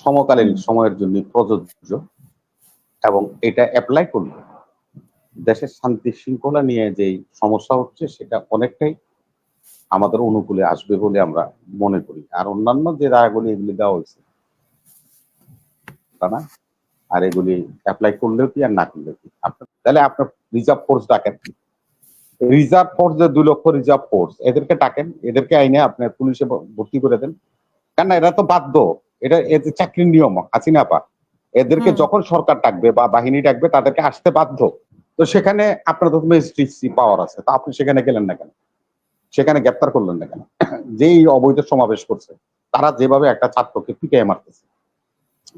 সমকালীন সময়ের জন্য প্রযোজ্য এবং এটা অ্যাপ্লাই করলে দেশের শান্তি শৃঙ্খলা নিয়ে যে সমস্যা হচ্ছে, সেটা অনেকটাই আমাদের অনুকূলে আসবে বলে আমরা মনে করি। আর অন্যান্য যে রায়গুলি এগুলি দেওয়া হয়েছে তা না? আর এগুলি অ্যাপ্লাই করলেও কি আর না করলেও কি? তাহলে আপনার রিজার্ভ ফোর্স ডাকেন। রিজার্ভ ফোর্স যে দুই লক্ষ রিজার্ভ ফোর্স এদেরকে ডাকেন, এদেরকে আইনে আপনার পুলিশে ভর্তি করে দেন। কেন এরা তো বাধ্য। এটা এদের চাকরির নিয়ম হাসিনা পা। এদেরকে যখন সরকার ডাকবে বা বাহিনী ডাকবে তাদেরকে আসতে বাধ্য। তো সেখানে আপনার তো ম্যাজিস্ট্রেসি পাওয়ার আছে। তা আপনি সেখানে গেলেন না কেন? সেখানে গ্রেপ্তার করলেন না কেন? যেই অবৈধ সমাবেশ করছে তারা যেভাবে একটা ছাত্রকে পিটিয়ে মারতেছে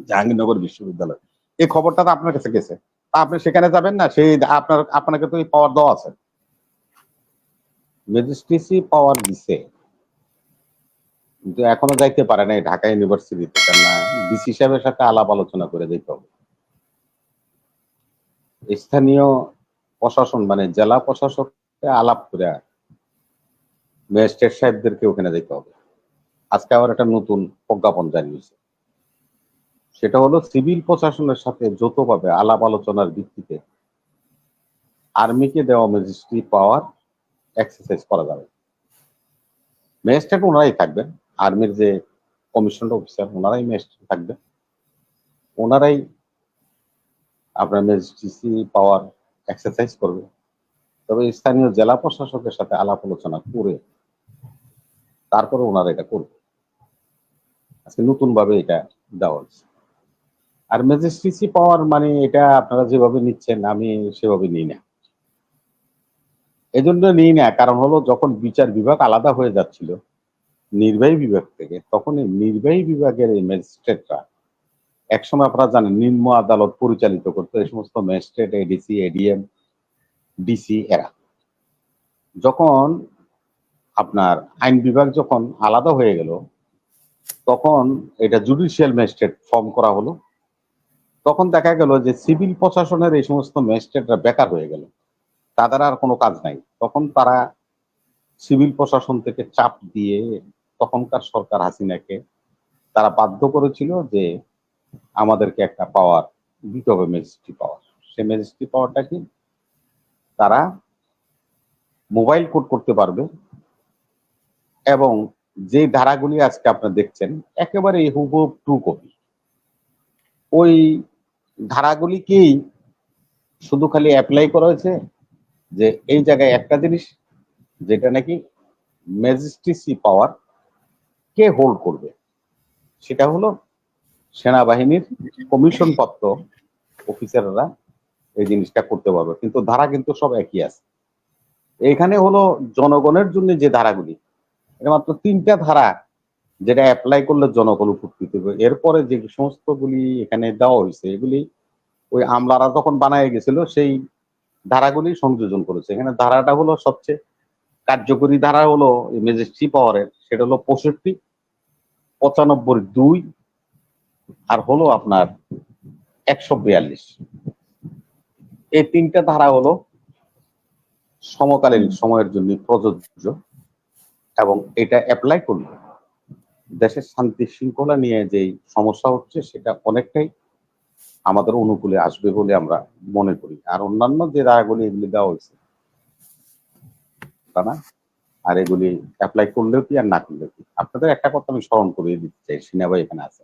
জাহাঙ্গীরনগর বিশ্ববিদ্যালয়। এই খবরটা তো আপনার কাছে গেছে। তা আপনি সেখানে যাবেন না? সেই আপনার আপনাকে তো এই পাওয়ার দেওয়া আছে। ম্যাজিস্ট্রেসি পাওয়ার দিছে। কিন্তু এখনও যাইতে পারে নাই ঢাকা ইউনিভার্সিটিতে কেন ডিসি সাহেবের সাথে আলাপ আলোচনা করে যেতে হবে। স্থানীয় প্রশাসন মানে জেলা প্রশাসককে আলাপ করে ম্যাজিস্ট্রেট সাহেবদেরকে ওখানে যেতে হবে। আজকে আবার একটা নতুন প্রজ্ঞাপন জানিয়েছে। সেটা হলো সিভিল প্রশাসনের সাথে যৌথভাবে আলাপ আলোচনার ভিত্তিতে আর্মিকে দেওয়া ম্যাজিস্ট্রি পাওয়ার এক্সারসাইজ করা যাবে। ম্যাজিস্ট্রেট ওনারাই থাকবেন। আর্মির যে কমিশন অফিসার, ওনারাই ম্যাজিস্ট্রেট থাকবে। ওনারাই আপনার ম্যাজিস্ট্রেসি পাওয়ার এক্সারসাইজ করবে। তবে স্থানীয় জেলা প্রশাসকের সাথে আলাপ আলোচনা করে তারপরে ওনারা এটা করবে। আজকে নতুন ভাবে এটা দেওয়া হচ্ছে আর ম্যাজিস্ট্রেসি পাওয়ার মানে এটা আপনারা যেভাবে নিচ্ছেন, আমি সেভাবে নিই না। এজন্য নিই না, কারণ হলো যখন বিচার বিভাগ আলাদা হয়ে যাচ্ছিল নির্বাহী বিভাগ থেকে তখন এই নির্বাহী বিভাগের এই ম্যাজিস্ট্রেটরা একসময় আপনারা জানেন নিম্ন আদালত পরিচালিত করতো এই সমস্ত ম্যাজিস্ট্রেট এডিসি এডিএম ডিসি এরা। যখন আপনার আইন বিভাগ যখন আলাদা হয়ে গেল, তখন এটা জুডিশিয়াল ম্যাজিস্ট্রেট ফর্ম করা হলো। তখন দেখা গেল যে সিভিল প্রশাসনের এই সমস্ত ম্যাজিস্ট্রেটরা বেকার হয়ে গেল। তাদের আর কোনো কাজ নাই। তখন তারা সিভিল প্রশাসন থেকে চাপ দিয়ে তখনকার সরকার হাসিনাকে তারা বাধ্য করেছিল যে আমাদেরকে একটা পাওয়ার দিতে হবে ম্যাজিস্ট্রি পাওয়ার সেই ম্যাজিস্ট্রি পাওয়ারটা কি? তারা মোবাইল কোড করতে পারবে এবং যে ধারাগুলি আজকে আপনারা দেখছেন, একেবারে হুবহুব টু কপি ওই ধারাগুলিকেই শুধু খালি অ্যাপ্লাই করা হয়েছে যে এই জায়গায় একটা জিনিস, যেটা নাকি ম্যাজিস্ট্রেসি পাওয়ার কে হোল্ড করবে? সেটা হলো সেনাবাহিনীর কমিশন পত্র অফিসাররা এই জিনিসটা করতে পারবে। কিন্তু ধারা কিন্তু সব একই আছে। এখানে হলো জনগণের জন্য যে ধারাগুলি, এটা মাত্র তিনটা ধারা যেটা অ্যাপ্লাই করলে জনগণ উপকৃত হবে। এরপরে যে সমস্ত গুলি এখানে দেওয়া হয়েছে, এগুলি ওই আমলারা যখন বানায় গেছিল, সেই ধারাগুলি সংযোজন করেছে। এখানে ধারাটা হলো সবচেয়ে কার্যকরী ধারা হলো ম্যাজিস্ট্রি পাওয়ারের সেটা হলো পঁয়ষট্টি। পঁচানব্বই দুই আর হলো আপনার একশো বিয়াল্লিশ। এই তিনটা ধারা হলো সমকালীন সময়ের জন্য প্রযোজ্য এবং এটা অ্যাপ্লাই করলে দেশের শান্তি শৃঙ্খলা নিয়ে যে সমস্যা হচ্ছে সেটা অনেকটাই আমাদের অনুকূলে আসবে বলে আমরা মনে করি। আর অন্যান্য যে রায়গুলি এগুলি দেওয়া হয়েছে, তা না? আর এগুলি অ্যাপ্লাই করলেও কি আর না করলেও কি? আপনাদের একটা কথা আমি স্মরণ করিয়ে দিতে চাই, সিনেমা এখানে আছে।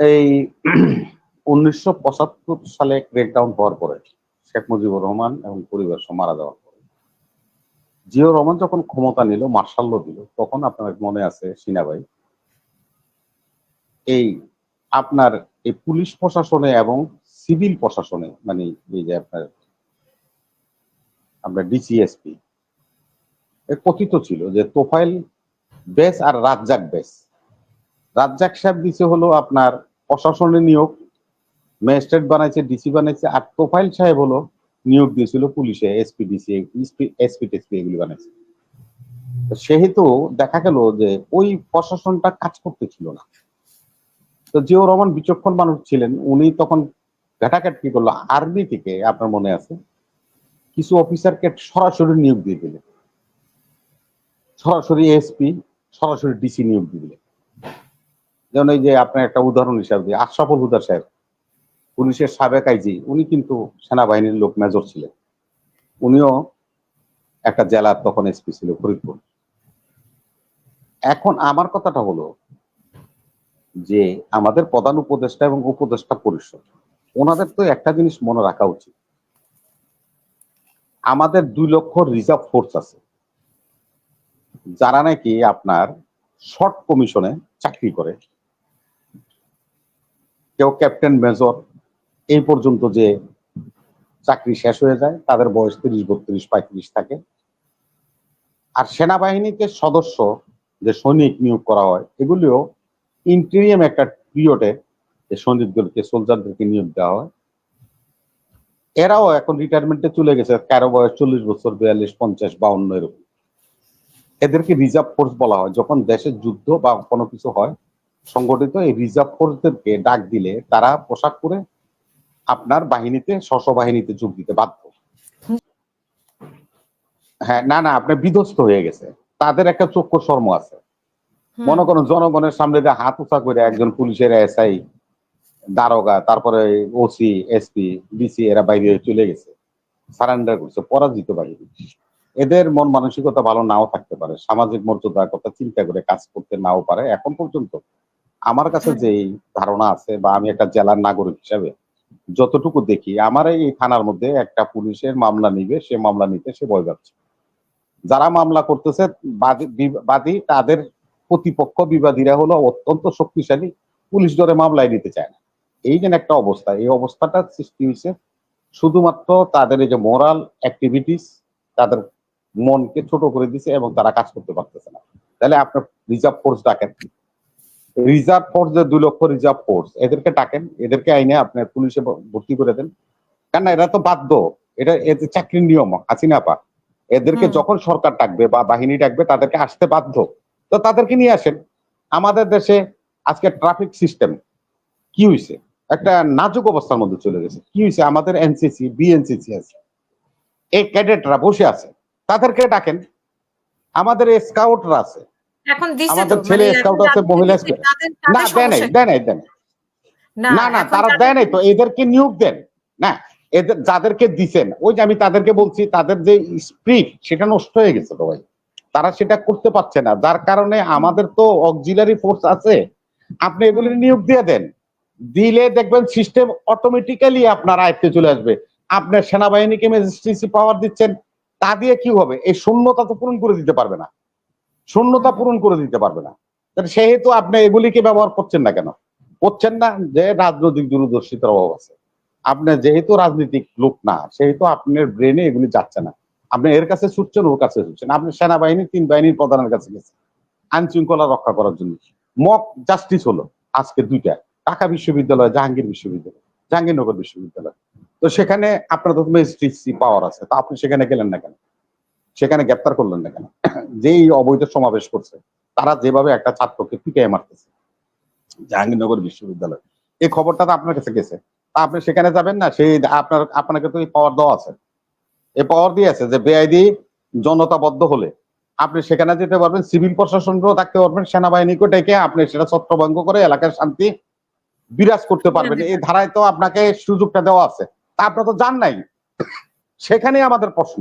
এই উনিশশো পঁচাত্তর সালে ক্রেকডাউন হওয়ার পরে শেখ মুজিবুর রহমান এবং পরিবার মারা যাওয়ার পরে জিও রহমান যখন ক্ষমতা নিল, মার্শাল্য দিল, তখন আপনার মনে আছে সিনাবাই, এই আপনার এই পুলিশ প্রশাসনে এবং সিভিল প্রশাসনে মানে এই যে আপনার আপনার ডিসিএসপি কথিত ছিল যে তোফাইল বেস আর রাজ্জাক বেস রাজ্জাক সাহেব দিছে হলো আপনার প্রশাসনে নিয়োগ, ম্যাজিস্ট্রেট বানাইছে ডিসি বানাইছে, আর তোফাইল সাহেব হলো নিয়োগ দিয়েছিল পুলিশে এসপি ডিসি এসপি টেসপি এগুলি বানাইছে। সেহেতু দেখা গেল যে ওই প্রশাসনটা কাজ করতে ছিল না। তো জিও রহমান বিচক্ষণ মানুষ ছিলেন, উনি তখন ঘাটাঘাট কি করল, আর্মি থেকে আপনার মনে আছে, কিছু অফিসারকে সরাসরি নিয়োগ দিয়ে দিলেন। সরাসরি এসপি, সরাসরি ডিসি নিয়োগ দিয়ে দিলেন। যেমন এই যে আপনার একটা উদাহরণ হিসাবে দিই, আশরাফুল হুদা সাহেব, পুলিশের সাবেক আইজি, উনি কিন্তু সেনাবাহিনীর লোক মেজর ছিলেন। উনিও একটা জেলার তখন এসপি ছিল ফরিদপুর। এখন আমার কথাটা হলো যে আমাদের প্রধান উপদেষ্টা এবং উপদেষ্টা পরিষদ, ওনাদের তো একটা জিনিস মনে রাখা উচিত। আমাদের দুই লক্ষ রিজার্ভ ফোর্স আছে। যারা নাকি আপনার শর্ট কমিশনে চাকরি করে, কেউ ক্যাপ্টেন মেজর এই পর্যন্ত যে চাকরি শেষ হয়ে যায়, তাদের বয়স তিরিশ, বত্রিশ, পঁয়ত্রিশ থাকে। আর সেনাবাহিনীতে সদস্য যে সৈনিক নিয়োগ করা হয়, এগুলিও ইন্টেরিয়াম একটা পিরিয়ডে সৈনিকদেরকে সোলজারদেরকে নিয়োগ দেওয়া হয়। এরাও এখন রিটায়ারমেন্টে চলে গেছে, কারও বয়স চল্লিশ বছর, বিয়াল্লিশ, পঞ্চাশ, বাউন্ন, এরকম। এদেরকে রিজার্ভ ফোর্স বলা হয়। যখন দেশের যুদ্ধ বা কোনো কিছু হয় সংগঠিত এই রিজার্ভ ফোর্সদেরকে ডাক দিলে তারা পোশাক পরে আপনার বাহিনীতে স্বস্ব বাহিনীতে যোগ দিতে বাধ্য। হ্যাঁ না না আপনার বিধ্বস্ত হয়ে গেছে। তাদের একটা চক্ষু শর্ম আছে। মনে করেন জনগণের সামনে দিয়ে হাত উঁচা করে একজন পুলিশের এসআই দারোগা তারপরে ওসি এসপি ডিসি এরা বাইরে চলে গেছে। সারেন্ডার করছে পরাজিত বাহিনী। এদের মন মানসিকতা ভালো নাও থাকতে পারে। সামাজিক মর্যাদার কথা চিন্তা করে কাজ করতে নাও পারে। এখন পর্যন্ত আমার কাছে যেই ধারণা আছে বা আমি একটা জেলার নাগরিক হিসাবে যতটুকু দেখি আমার এই থানার মধ্যে একটা পুলিশের মামলা নিবে সে মামলা নিতে সে ভয় পাচ্ছে। যারা মামলা করতেছে বাদী বাদী তাদের প্রতিপক্ষ বিবাদীরা হলো অত্যন্ত শক্তিশালী পুলিশ ধরে মামলায় নিতে চায় না। এই যে একটা অবস্থা এই অবস্থাটা সৃষ্টি হয়েছে। শুধুমাত্র তাদের এই যে মোরাল অ্যাক্টিভিটিস তাদের মনকে ছোট করে দিছে এবং তারা কাজ করতে পারতেছে না। তাহলে আপনার রিজার্ভ ফোর্স ডাকেন। রিজার্ভ ফোর্স যে দুই লক্ষ রিজার্ভ ফোর্স এদেরকে ডাকেন। এদেরকে আইনে আপনার পুলিশে ভর্তি করে দেন। কেন এরা তো বাধ্য। এটা এদের চাকরির নিয়ম হাসিনা পা এদেরকে যখন সরকার ডাকবে বা বাহিনী ডাকবে তাদেরকে আসতে বাধ্য। তো তাদেরকে নিয়ে আসেন। আমাদের দেশে আজকে ট্রাফিক সিস্টেম কি হয়েছে একটা নাজুক অবস্থার মধ্যে চলে গেছে। কি হয়েছে আমাদের এনসিসি বিএনসিসি আছে। এই ক্যাডেটরা বসে আছে। তাদেরকে ডাকেন। আমাদের স্কাউটরা আছে। এখন আমাদের ছেলে মানে scout এখন আছে, মহিলা না দেয় নাই দেয় নাই দেয় না না তারা দেয় নাই তো এদেরকে নিয়োগ দেন। না এদের যাদেরকে দিছেন ওই যে আমি তাদেরকে বলছি তাদের যে স্পিরিট সেটা নষ্ট হয়ে গেছে তো ভাই। তারা সেটা করতে পারছে না। যার কারণে আমাদের তো অক্সিলারি ফোর্স আছে। আপনি এগুলি নিয়োগ দিয়ে দেন। দিলে দেখবেন সিস্টেম অটোমেটিক্যালি আপনার আয়ত্তে চলে আসবে। আপনার সেনাবাহিনীকে ম্যাজিস্ট্রেসি পাওয়ার দিচ্ছেন। তা দিয়ে কি হবে? এই শূন্যতা তো পূরণ করে দিতে পারবে না। শূন্যতা পূরণ করে দিতে পারবে না। সেহেতু আপনি এগুলিকে ব্যবহার করছেন না কেন? করছেন না যে রাজনৈতিক দূরদর্শিতার অভাব আছে। আপনি যেহেতু রাজনৈতিক লোক না, সেহেতু আপনার ব্রেনে এগুলি যাচ্ছে না। আপনি এর কাছে ছুটছেন, ওর কাছে ছুটছেন। আপনি সেনাবাহিনী, তিন বাহিনীর প্রধানের কাছে গেছেন। আইন শৃঙ্খলা রক্ষা করার জন্য। মক জাস্টিস হলো আজকে দুইটা। ঢাকা বিশ্ববিদ্যালয়, জাহাঙ্গীর বিশ্ববিদ্যালয়, জাহাঙ্গীরনগর বিশ্ববিদ্যালয়। তো সেখানে আপনার তো ম্যাজিস্ট্রেসি পাওয়ার আছে। তো আপনি সেখানে গেলেন না কেন? সেখানে গ্রেপ্তার করলেন না কেন? যেই অবৈধ সমাবেশ করছে তারা যেভাবে একটা ছাত্রকে পিটিয়ে মারতেছে জাহাঙ্গীরনগর বিশ্ববিদ্যালয়। এই খবরটা তো আপনার কাছে গেছে। তা আপনি সেখানে যাবেন না? সেই আপনার আপনাকে তো এই পাওয়ার দেওয়া আছে। এই পাওয়ার দিয়ে আছে যে বেআইনি জনতাবদ্ধ হলে আপনি সেখানে যেতে পারবেন সিভিল প্রশাসনকেও থাকতে পারবেন সেনাবাহিনীকে ডেকে আপনি সেটা ছত্রভঙ্গ করে এলাকার শান্তি বিরাজ করতে পারবেন। এই ধারায় তো আপনাকে সুযোগটা দেওয়া আছে। তা আপনি তো জান নাই। সেখানে আমাদের প্রশ্ন,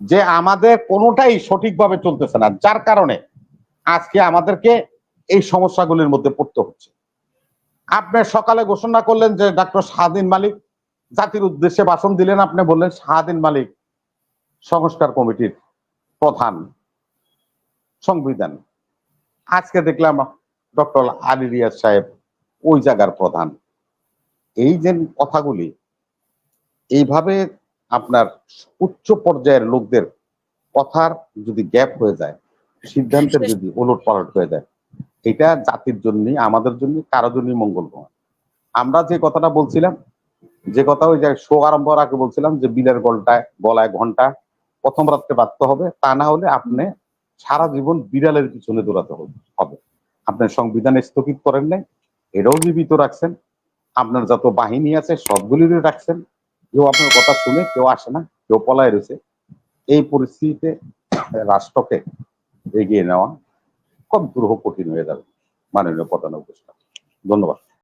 যে আমাদের কোনোটাই সঠিকভাবে চলতেছে না, যার কারণে আজকে আমাদেরকে এই সমস্যাগুলির মধ্যে পড়তে হচ্ছে। আপনি সকালে ঘোষণা করলেন যে ডক্টর শাহাদিন মালিক, জাতির উদ্দেশ্যে ভাষণ দিলেন আপনি বললেন শাহাদিন মালিক সংস্কার কমিটির প্রধান সংবিধান। আজকে দেখলাম ডক্টর আলী রিয়াজ সাহেব ওই জায়গার প্রধান। এই যে কথাগুলি এইভাবে আপনার উচ্চ পর্যায়ের লোকদের কথার যদি গ্যাপ হয়ে যায়, সিদ্ধান্তের যদি ওলট পালট হয়ে যায়, এটা জাতির জন্য আমাদের জন্য কারও জন্যই মঙ্গল নয় আমরা যে কথাটা বলছিলাম, যে কথা ওই যে শো আরম্ভ আগে বলছিলাম যে বিলের গলটায়, গলায় ঘণ্টা, প্রথম রাত্রে বাঁধতে হবে, তা না হলে আপনি সারা জীবন বিড়ালের পিছনে দৌড়াতে হবে। আপনার সংবিধান স্থগিত করেন নাই, এটাও জীবিত রাখছেন, আপনার যত বাহিনী আছে সবগুলিরই রাখছেন কেউ আপনার কথা শুনে, কেউ আসে না, কেউ পলায় রয়েছে। এই পরিস্থিতিতে রাষ্ট্রকে এগিয়ে নেওয়া খুব দুরূহ কঠিন হয়ে যাবে। মাননীয় প্রধান উপদেষ্টা, ধন্যবাদ।